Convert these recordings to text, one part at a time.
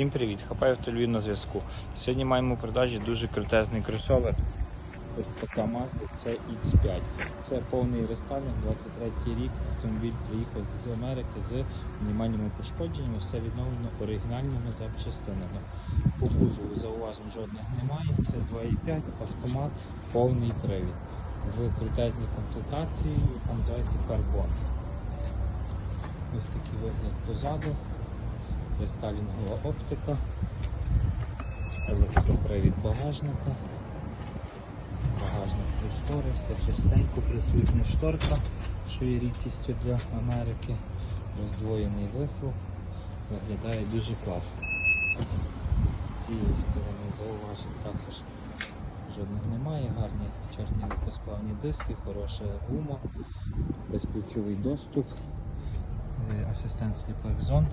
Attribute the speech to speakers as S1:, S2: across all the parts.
S1: Всім привіт, Хапаєв Львів на зв'язку. Сьогодні маємо у продажі дуже крутезний кросовер. Ось така Mazda CX5. Це повний рестайлінг, 23 рік. Автомобіль приїхав з Америки з мінімальними пошкодженнями, все відновлено оригінальними запчастинами. По кузову зауважень жодних немає. Це 2,5 автомат, повний привід. В крутезній комплектації, яка називається карбон. Ось такий вигляд позаду рестайлінгова оптика, електропривід багажника, багажник просторий, все частенько, присутня шторка, що є рідкістю для Америки, роздвоєний вихлоп, виглядає дуже класно. З цієї сторони зауважень також жодних немає, гарні чорні легкосплавні диски, хороша гума, безключовий доступ, е, асистент сліпих зон.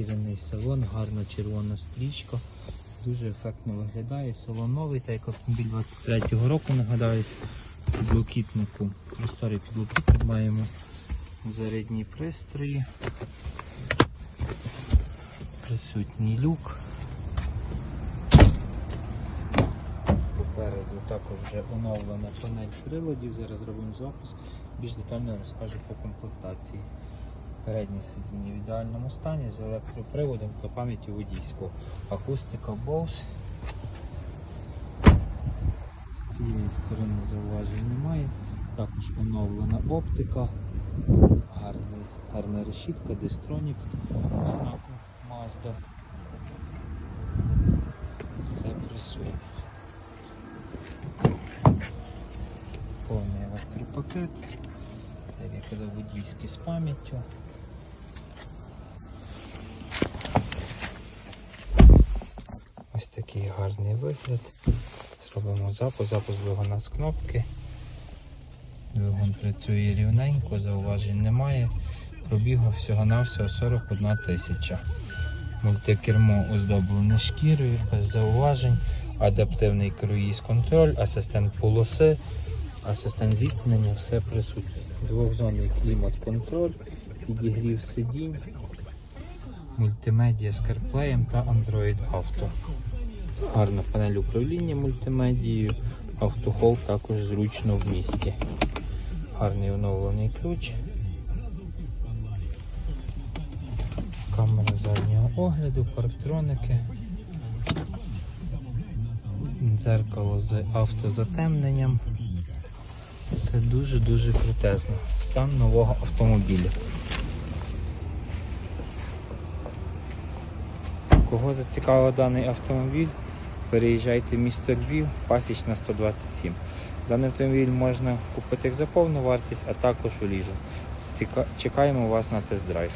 S1: Шкіряний салон, гарна червона стрічка, дуже ефектно виглядає. Салон новий, так як автомобіль 23-го року, нагадаюсь, підлокітнику, просторий підлокітник маємо зарядні пристрої, присутній люк. Попереду також вже оновлена панель приладів. Зараз зробимо запуск. Більш детально розкажу по комплектації. Переднє сидіння в ідеальному стані з електроприводом та пам'яттю водійського. Акустика Bose. Цієї сторони зауважень немає. Також оновлена оптика, гарний, гарна решітка, дистронік знаку Mazda. Все присутнє. Повний електропакет. Як я казав, водійський з пам'яттю. Ось такий гарний вигляд. Зробимо запуск, запуск двигуна з кнопки. Двигун працює рівненько, зауважень немає. Пробігу всього-навсього 41 тисяча. Мультикермо оздоблене шкірою, без зауважень, адаптивний круїз контроль, асистент полоси, асистент зіткнення, все присутнє. Двохзонний клімат-контроль, підігрів сидінь, мультимедіа з CarPlay та Android Auto. Гарна панель управління мультимедією, автохол також зручно в місті. Гарний оновлений ключ. Камера заднього огляду, парктроники. Дзеркало з автозатемненням. Все дуже-дуже крутезно. Стан нового автомобіля. Кого зацікавив даний автомобіль, переїжджайте місто Львів, пасічна 127. Даний автомобіль можна купити як за повну вартість, а також у ліжу. Чекаємо вас на тест-драйв.